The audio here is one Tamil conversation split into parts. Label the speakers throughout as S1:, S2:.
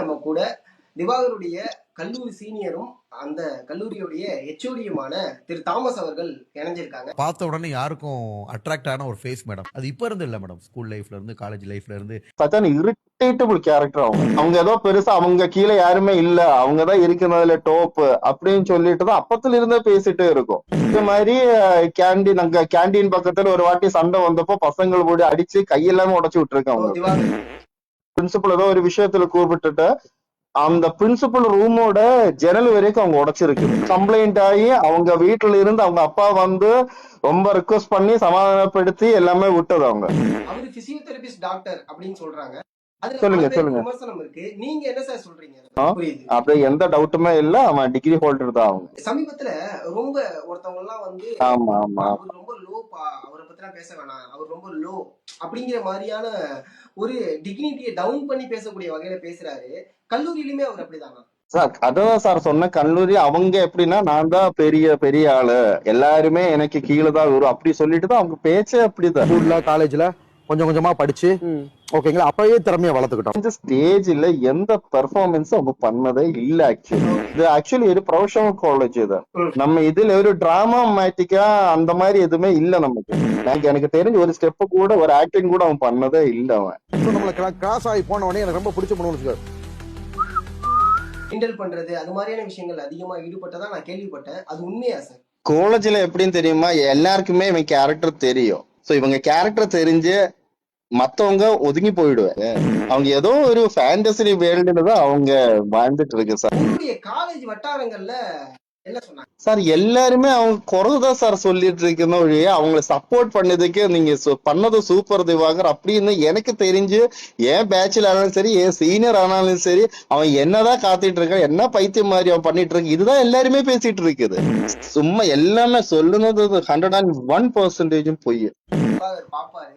S1: நம்ம கூட திவாகருடைய கல்லூரி சீனியரும் அந்த கல்லூரியுடைய ஹெச்ஓடியுமான திரு தாமஸ் அவர்கள் இணைஞ்சிருக்காங்க.
S2: பார்த்த உடனே யாருக்கும் அட்ராக்ட் ஆன ஒரு ஃபேஸ் மேடம் அது இப்ப இருந்து இல்ல மேடம் ஸ்கூல் லைஃப்ல இருந்து காலேஜ் லைஃப்ல இருந்து.
S3: சச்சான இரிட்டேட்டபிள் கேரக்டர் அவங்க அவங்க ஏதோ பெருசா அவங்க கீழே யாருமே இல்ல. அவங்க தான் இருக்கிறதுல டோப் அப்படின்னு சொல்லிட்டு தான் அப்பத்துல இருந்தே பேசிட்டே இருக்கும். இந்த மாதிரி கேண்டீன் அங்க கேண்டீன் பக்கத்துல ஒரு வாட்டி சண்டை வந்தப்போ பசங்கள் போய் அடிச்சு கையெல்லாமே உடைச்சு விட்டுருக்காங்க பிரின்சிபல் ஏதோ ஒரு விஷயத்துல கூப்பிட்டுட்டு அந்த பிரின்சிபல் ரூமோட ஜன்னல் வரைக்கும் அவங்க உடைச்சிருக்கு. கம்ப்ளைண்ட் ஆகி அவங்க வீட்டுல இருந்து அவங்க அப்பா வந்து ரொம்ப ரிக்வஸ்ட் பண்ணி சமாதானப்படுத்தி எல்லாமே விட்டது அவங்க.
S1: அவரு பிசியோதெரபிஸ்ட் டாக்டர் அப்படின்னு சொல்றாங்க. அதுல
S3: சொல்லுங்க, சொல்லுங்க.
S1: நீங்க என்ன சார் சொல்றீங்க?
S3: அப்படி எந்த டவுட்டுமே இல்ல அவன் டிகிரி ஹோல்டர் தான் அவங்க.
S1: சமீபத்துல ரொம்ப ஒருத்தவங்க எல்லாம் வந்து
S3: ஆமா ஆமா.
S1: ரொம்ப அவரை பத்திலாம் பேச வேணாம். அவர் ரொம்ப லோ அப்படிங்கிற மாதிரியான ஒரு டிக்னிட்டியை டவுன் பண்ணி பேசக்கூடிய வகையில பேசுறாரு. கல்லூரியிலுமே அவர் அப்படிதானா?
S3: சார் அதான் சார் சொன்ன கல்லூரி அவங்க எப்படின்னா நான் தான் பெரிய பெரிய ஆளு. எல்லாருமே எனக்கு கீழே தான் வரும். அப்படி சொல்லிட்டு தான் அவங்க பேச்சே அப்படிதான்.
S4: காலேஜ்ல? கொஞ்சம் கொஞ்சமா படிச்சு ஓகேங்களா அப்பவே திறமையை வளர்த்துக்கிட்டோம்.
S3: இந்த ஸ்டேஜ்ல எந்த பெர்ஃபார்மன்ஸ் அவங்க பண்ணதே இல்ல ஆக்சுவலி இது ஆக்சுவலி ஒரு ப்ரொஃபஷனல் காலேஜ் இது. நம்ம இதுல ஒரு டிராமா மேட்டிக்கா அந்த மாதிரி எதுவுமே இல்ல நமக்கு. எனக்கு தெரிஞ்ச ஒரு ஸ்டெப் கூட ஒரு ஆக்டிங் கூட அவன் பண்ணதே இல்ல அவன்.
S4: நம்மள கிராஸ் ஆகி போன உடனே எனக்கு ரொம்ப பிடிச்ச பண்ணுவோம்
S1: கிண்டல் பண்றது அது மாதிரியான விஷயங்கள் அதிகமா ஈடுபட்டதா நான் கேள்விப்பட்டேன். அது உண்மையா சார்
S3: காலேஜ்ல எப்படின்னு தெரியுமா? எல்லாருக்குமே இவன் கேரக்டர் தெரியும். சோ இவங்க கேரக்டர் தெரிஞ்சு மத்தவங்க ஒதுங்கி போயிடுவாங்க. அவங்க ஏதோ ஒரு ஃபேண்டசி வேர்ல்டுல தான் அவங்க வாழ்ந்துட்டு இருக்கு சார்
S1: காலேஜ் வட்டாரங்கள்ல
S3: சார் எல்லாருமே அவங்க குறைதான் சார் சொல்லிட்டு இருக்கணும் ஒழிய அவங்கள சப்போர்ட் பண்ணதுக்கு நீங்க பண்ணது சூப்பர் திவாகர் அப்படின்னு எனக்கு தெரிஞ்சு என் பேட்ச்ல ஆனாலும் சரி என் சீனியர் ஆனாலும் சரி அவன் என்னதான் காத்துட்டு இருக்கான் என்ன பைத்தியம் மாதிரி அவன் பண்ணிட்டு இருக்கு இதுதான் எல்லாருமே பேசிட்டு இருக்குது. சும்மா எல்லாமே சொல்லுனது ஹண்ட்ரட் அண்ட் ஒன் பர்சன்டேஜும் பொய்
S1: பாப்பாரு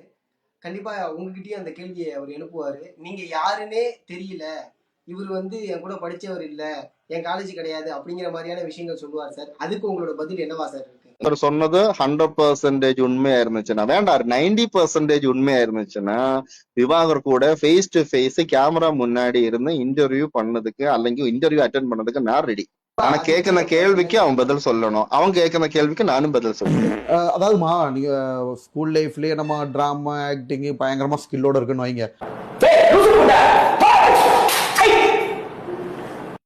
S1: கண்டிப்பா உங்ககிட்டயே அந்த கேள்வியை அவர் எழுப்புவாரு. நீங்க யாருன்னே தெரியல. இவர் வந்து என் கூட படிச்சவர் இல்ல. என் காலேஜ் கிடையாது அப்படிங்கிற மாதிரியான விஷயங்கள் சொல்லுவார் சார். அதுக்கு உங்களோட பதில் என்னவா சார் இருக்கு?
S3: அவர் சொன்னது ஹண்ட்ரட் பர்சன்டேஜ் உண்மையா இருந்துச்சுன்னா வேண்டாம் நைன்டி பர்சன்டேஜ் உண்மையா இருந்துச்சுன்னா விவாகர் கூட ஃபேஸ் டு ஃபேஸ் கேமரா முன்னாடி இருந்து இன்டர்வியூ பண்ணதுக்கு அல்லங்க இன்டர்வியூ அட்டென்ட் பண்ணதுக்கு நான் ரெடி ஆனா கேட்கிற கேள்விக்கு அவன் பதில் சொல்லணும். அவன் கேட்கிற கேள்விக்கு நானும் பதில் சொல்லணும்
S4: அதாவதுமா நீங்க ஸ்கூல் லைஃப்லயே நம்ம டிராமா ஆக்டிங் பயங்கரமா ஸ்கில்லோட இருக்குன்னு வைங்க.